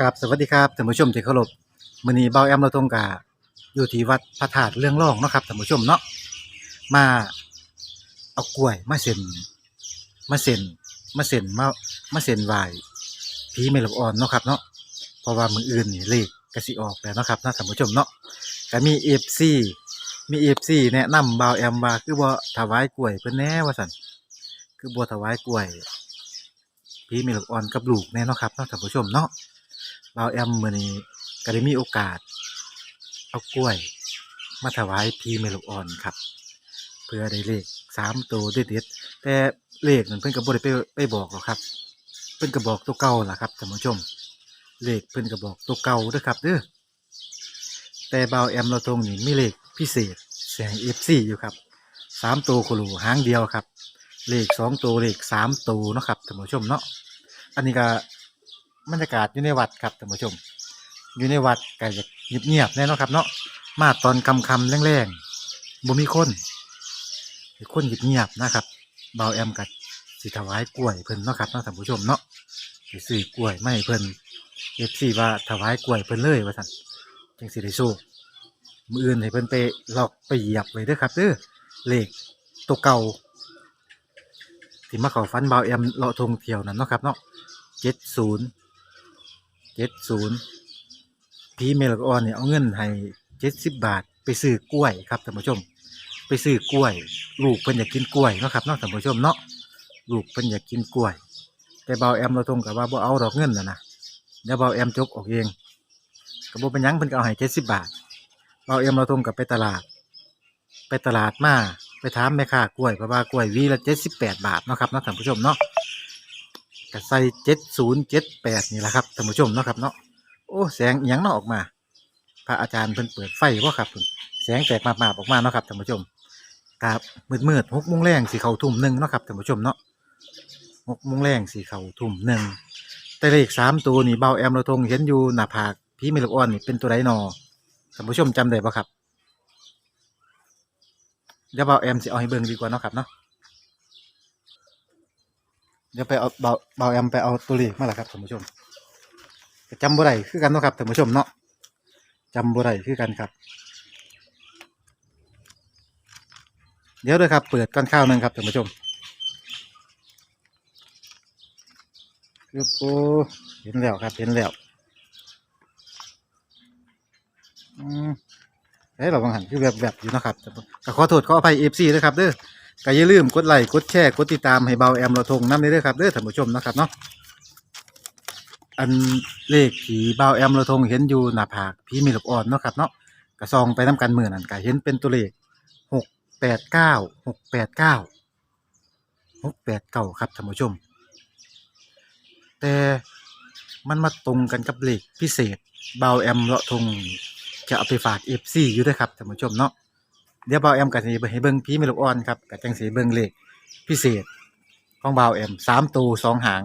ครับสวัสดีครับท่านผู้ชมที่เคารพมื้อนี้เบาแอมเราตรงกาอยู่ที่วัดพระธาตุเรื่องร่องเนาะครับท่านผู้ชมเนาะมาเอากล้วยมาเซ็นมาเซ็นมาเซ็นมามาเซ็นไหวผีเมลกอ่อนเนาะครับเนาะเพราะว่ามืออื่นนี่เลขก็สิออกแล้วเนาะครับนะท่านผู้ชมเนาะก็มี FC มี FC แนะนำเบาแอมว่าคือบ่ถวายกล้วยเพิ่นแน่ว่าซั่นคือบ่ถวายกล้วยผีเมลกอ่อนกับลูกแน่เนาะครับเนาะท่านผู้ชมเนาะ บ่าวแอมมื้อนี้ก็ได้มีโอกาส เอากล้วย มาถวายพีเมลูกอ่อนครับ เพื่อได้เลขสามตัวเด็ดๆแต่เลขนั้นเพิ่นก็บ่ได้ไปไปบอกหรอกครับ เพิ่นก็บอกตัวเก่าล่ะครับท่านผู้ชม เลขเพิ่นก็บอกตัวเก่าเด้อครับเด้อแต่บ่าวแอมเราตรงนี้มีเลขพิเศษแสง FC อยู่ครับสามตัวโคโลหางเดียวครับ เลขสองตัวเลขสามตัวเนาะครับท่านผู้ชมเนาะอันนี้ก็ บรรยากาศอยู่ในวัดครับท่านผู้ชม อยู่ในวัดก็จะเงียบๆแน่นอนครับ เนาะมาตอนคำคำๆแรงๆบ่มีคนมีคนเงียบๆนะครับเบาแอมกับสิถวายกล้วยเพิ่นเนาะครับท่านผู้ชมเนาะสิซื้อกล้วยไม่เพิ่นเอฟซีว่าถวายกล้วยเพิ่นเลยว่าท่านจังสิได้โชคมืออื่นให้เพิ่นไปลอกไปเหยียบไว้เด้อครับเด้อเลขตัวเก่าที่มาเข้าฟันเบาแอมเลาะทงเที่ยวนั่นเนาะครับเนาะเจ็ดศูนย์ เจ็ดศูนย์พีเมลกออนเนี่ยเอาเงินให้เจ็ดสิบบาท ไปซื้อกล้วยครับท่านผู้ชม ไปซื้อกล้วย ลูกเพิ่นอยากกินกล้วยเนาะครับเนาะท่านผู้ชมเนาะลูกเพิ่นอยากกินกล้วย แต่เบาแอมเราตรงกับว่าบ่เอาดอกเงินนะนะเดี๋ยวเบาแอมจกออกเองก็บ่เป็นยังเพิ่นก็เอาให้เจ็ดสิบบาทเบาแอมเราตรงกับไปตลาด ไปตลาดมาไปถามแม่ค้ากล้วยเพราะว่ากล้วยวีละเจ็ดสิบแปดบาทเนาะครับเนาะท่านผู้ชมเนาะ ก็ใส่เจ็ดศูนย์เจ็ดแปดนี่แหละครับท่านผู้ชมเนาะครับเนาะโอ้แสงอหยังเนาะออกมา พระอาจารย์เพิ่นเปิดไฟว่าครับแสงแตกมาบๆออกมาเนาะครับท่านผู้ชมกาบมืดมืดหกโมงแรงสีเขาทุ่มหนึ่งเนาะครับท่านผู้ชมเนาะหกโมงแรงสีเขาทุ่มหนึ่งแต่เลขสามตัวนี่เบาแอมเราทงเห็นอยู่หน้าผากพี่เมลกอ่อนนี่เป็นตัวไรนอท่านผู้ชมจำได้ปะครับเดี๋ยวเบาแอมสิเอาให้เบิ่งดีกว่าเนาะครับเนาะ เดี๋ยวไปเอาเบาเบาแอมไปเอาตัวเลขมาและครับท่านผู้ชมจำบ่ได้คือกันเนาะครับท่านผู้ชมเนาะจำบ่ได้คือกันครับ เดี๋ยวเลยครับ เปิดก้อนข้าวหนึ่งครับท่านผู้ชมโอ้เห็นแล้วครับเห็นแล้วอืมเฮ้ยเราบางหันคือแบบแบบอยู่นะครับแต่ก็ขอโทษขออภัยเอฟซีด้วยครับเด้อ ก็อย่าลืมกดไลค์กดแชร์กดติดตามให้เบาแอมเราทงน้ำนี้ด้วยครับเด้อท่านผู้ชมนะครับเนาะอันเลขผีเบาแอมเราทงเห็นอยู่หน้าผากผีมีหลูกอ่อนเนาะครับเนาะกระซองไปน้ำกันมือนั่นก็เห็นเป็นตัวเลขหกแปดเก้าหกแปดเก้าหกแปดเก้าครับท่านผู้ชม แต่มันมาตรงกันกับเลขพิเศษเบาแอมเลาะทงจะเอาไปฝากเอฟซีอยู่ด้วยครับท่านผู้ชมเนาะ เดี๋ยวเบาแอมกับสีให้เบิ้งพี่เมลูกอ่อนครับกับจังสีเบิ้งเลขพิเศษของเบาแอมสามตัวสองหาง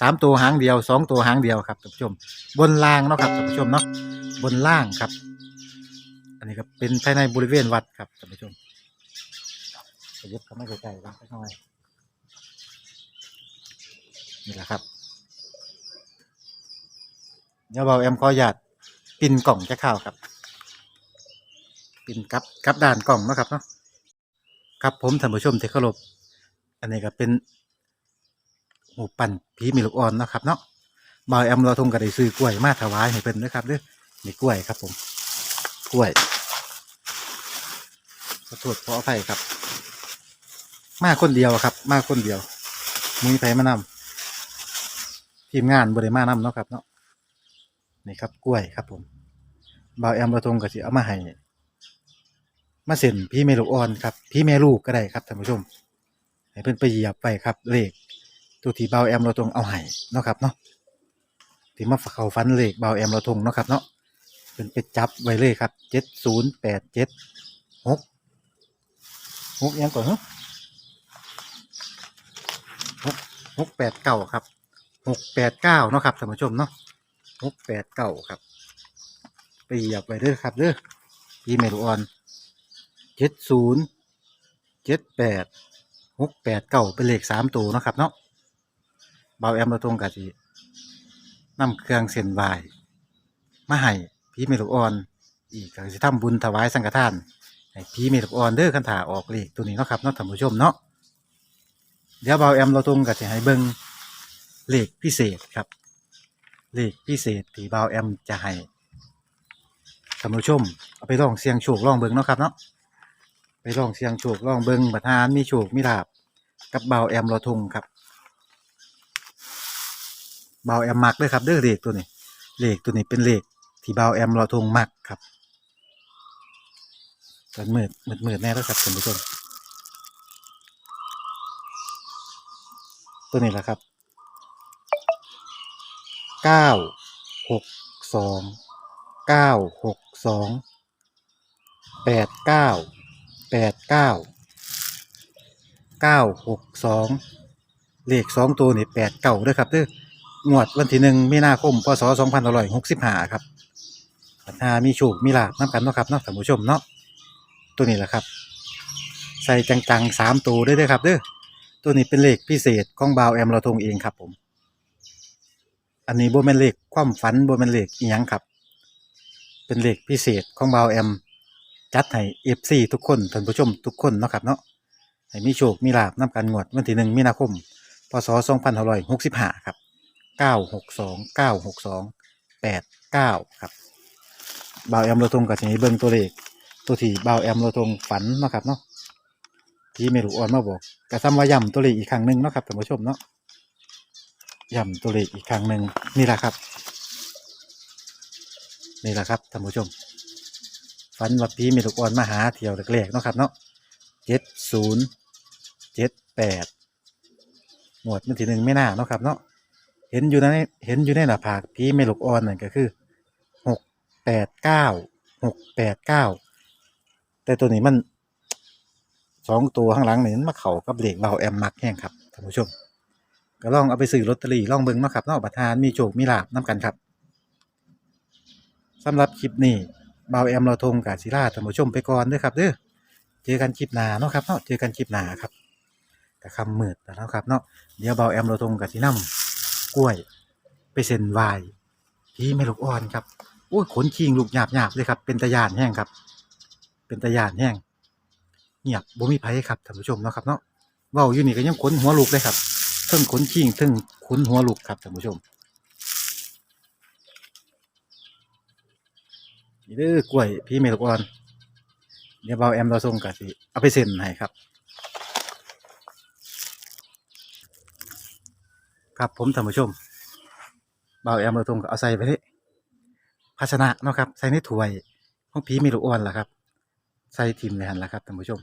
สามตัวหางเดียวสองตัวหางเดียวครับท่านผู้ชม บนล่างเนาะครับท่านผู้ชมเนาะบนล่างครับ อันนี้ก็เป็นภายในบริเวณวัดครับท่านผู้ชมขยับเข้ามาใกล้ๆกันสักหน่อยนี่แหละครับ เดี๋ยวเบาแอมขออนุญาตปินกล่องจะข้าวครับ ปินกับกับด้านกล่องนะครับเนาะครับผมท่านผู้ชมที่เคารพอันนี้ก็เป็นหมูปั่นผีมีลูกอ่อนนะครับเนาะบ่าวแอมเราทงก็ไดซื้อกล้วยมาถวายให้เพิ่นเด้อครับเด้อนี่กล้วยครับผม กล้วยขอโทษขออภัยครับ มาคนเดียวครับ มาคนเดียวมีไผมานำทีมงานบริมานำเนาะครับเนาะนี่ครับกล้วยครับผมบ่าวแอมเราทงก็สิเอามาให้ มาเซ็นพี่เมลูกอ่อนครับพี่แม่ลูกก็ได้ครับท่านผู้ชมให้เพิ่นไปเหยียบไปครับเลขตัวที่เบาแอมเราตรงเอาให้เนาะครับเนาะที่มาเขาฟันเลขเบาแอมเราตรงเนาะครับเนาะเพิ่นไปจับไว้เลยครับเจ็ดศูนย์แปดเจ็ดหกหกยังก่อนเนาะหกหกแปดเก้าครับหกแปดเก้าเนาะครับท่านผู้ชมเนาะหกแปดเก้าครับ ไปเหยียบไปเด้อครับเด้อพี่เมลูกอ่อน เจ็ดศูนย์เจ็ดแปดหกแปดเก้าเป็นเลขสามตัวเนาะครับเนาะเบาแอมเราตรงกับสินนำเครื่องเส้นไหว้มาให้พี่เมลูกอ่อน อีกก็สิทำบุญถวายสังฆทานให้พี่เมลูกอ่อนเด้อคันถ่าออกเลขตัวนี้เนาะครับเนาะท่านผู้ชมเนาะเดี๋ยวเบาแอมเราตรงก็สิให้เบิ่งเลขพิเศษครับ เลขพิเศษที่เบาแอมจะให้ท่านผู้ชมเอาไปลองเสียงโชคลองเบิ่งเนาะครับเนาะ ไปลองเสียงโชคลองเบิงบัดหานมีโชคมีลาบกับเบาแอมราทงครับเบาแอมมักเลยครับเด้อเลขตัวนี้เลขตัวนี้เป็นเลขที่เบาแอมราทงมักครับตอนมืดมืดมืดแน่แล้วครับท่านผู้ชมตัวนี้แหละครับเก้าหกสองเก้าหกสองแปดเก้า แปดเก้าเก้าหกสองเลขสองตัวนี่แปดเก้าด้วยครับเด้องวดวันที่หนึ่งมีนาคมพศสองพันหกสิบห้าครับปัญหามีโชคมีลาบน้ำกันเนาะครับเนาะท่านผู้ชมเนาะตัวนี้แหละครับ ใส่จังๆสามตัวด้วยด้อครับเด้อตัวนี้เป็นเลขพิเศษของบาวแอมเราทงเองครับผม อันนี้โบแมนเลขความฝันโบแมนเลขอีหยังครับ เป็นเลขพิเศษของบาวแอม จัดให้เอฟซีทุกคนท่านผู้ชมทุกคนเนาะครับเนาะให้มีโชค มีลาบนำกันงวดวันที่หนึ่งมีนาคม พศสองพันหร้อยหกสิบห้าครับเก้าหกสองเก้าหกสองแปดเก้าครับบาวแอมเราทงกับทีนี้เบิ้งตัวเลขตัวที่บาวแอมเราทงฝันเนาะครับเนาะที่เมลูออนมาบอกกระทำว่าย่ำตัวเลขอีกครั้งหนึ่งเนาะครับท่านผู้ชมเนาะย่ำตัวเลขอีกครั้งหนึ่งนี่แหละครับ นี่แหละครับท่านผู้ชม ฝันว่าพี่เมลูกอ่อนมาหาเที่ยวแรกๆเนาะครับเนาะเจ็ดศูนย์เจ็ดแปดหมวดมันทีหนึ่งไม่น่าเนาะครับเนาะเห็นอยู่ในเห็นอยู่ในหน้าผากพี่เมลูกอ่อนนั่นก็คือหกแปดเก้าหกแปดเก้าแต่ตัวนี้มันสองตัวข้างหลังนี่มันมาเข่ากับเหล็กเบาแอมมักแห้งครับท่านผู้ชมก็ลองเอาไปซื้อลอตเตอรี่ลองเบิ่งเนาะครับเนาะประธานมีโชคมีลาบน้กันครับสำหรับคลิปนี้ เบาแอมเราทงกับศิลาท่านผู้ชมไปก่อนเด้อครับเด้อเจอกันคลิปหน้าเนาะครับเนาะเจอกันคลิปหน้าครับกับคำมืดแล้วครับเนาะเดี๋ยวเบาแอมเราทงกับสีน้ำกล้วย ไปเซ็นวายพี่ไม่ลูกอ่อนครับโอ้ยขนคิงลูกหยาบหยาบเลยครับ เป็นตะยานแห้งครับ เป็นตะยานแห้งเงียบบ่มีไผครับท่านผู้ชมเนาะครับเนาะเว้าอยู่นี่ก็ยังขนหัวลุกเลยครับเทั้งขนขิงเทั้งขนหัวลุกครับท่านผู้ชม นี่เด้อกล้วยพี่เมลกอ่อนเดี๋ยวเบาแอมเราส่งกะสิเอาไปเซ็นให้ครับ ครับผมท่านผู้ชมเบาแอมเราส่งก็เอาใส่ไปที่ภาชนะเนาะครับ ใส่ในถ้วยของพี่เมลกอ่อนล่ะครับ ใส่ทิมเลยหันละครับท่านผู้ชม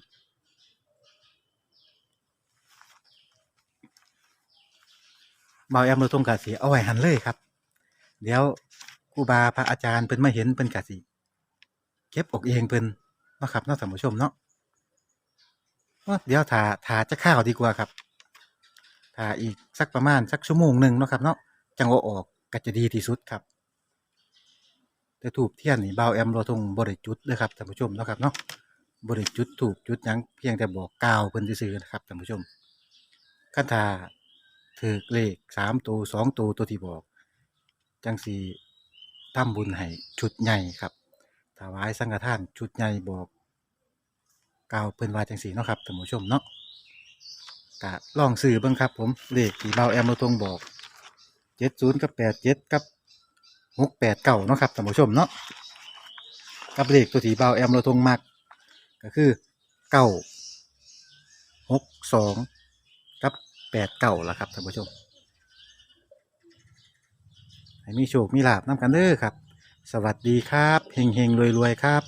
เบาแอมเราตรงกาสีเอาไว้หันเลยครับ เดี๋ยวครูบาพระอาจารย์เพิ่นมาเห็นเพิ่นกาสี เก็บอกเองเพิ่นนะครับนาะท่านผู้ชมเนาะเดี๋ยวถาถาจะข้าวดีกว่าครับถาอีกสักประมาณสักชั่วโมงหนึ่งเนาะครับเนาะจังเอาออกก็จะดีที่สุดครับแต่ถูกเทียนนี่เบาแอมเราทงบริจุดเลยครับท่านผู้ชมเนาะครับเนาะบริจุดถูกจุดยังเพียงแต่บอกกาวเพิ่นซื่อๆนะครับท่านผู้ชมคันถาถือเลขสามตัวสองตัวตัวที่บอก จังสีทำบุญให้ชุดใหญ่ครับ ถวายสังฆทานชุดใหญ่บอกกล่าวเพิ่นว่าจังสีเนาะครับท่านผู้ชมเนาะกะลองซื้อเบิ่งครับผมเลขที่เบาแอมเราทงบอกเจ็ดศูนย์กับแปดเจ็ดกับหกแปดเก่าเนาะครับท่านผู้ชมเนาะกับเลขตัวที่เบาแอมเราทงมากก็คือเก้าหกสองกับแปดเก่าละครับท่านผู้ชมให้มีโชคมีลาบน้ำกันเด้อครับ สวัสดีครับเฮงเฮงรวยรวยครับ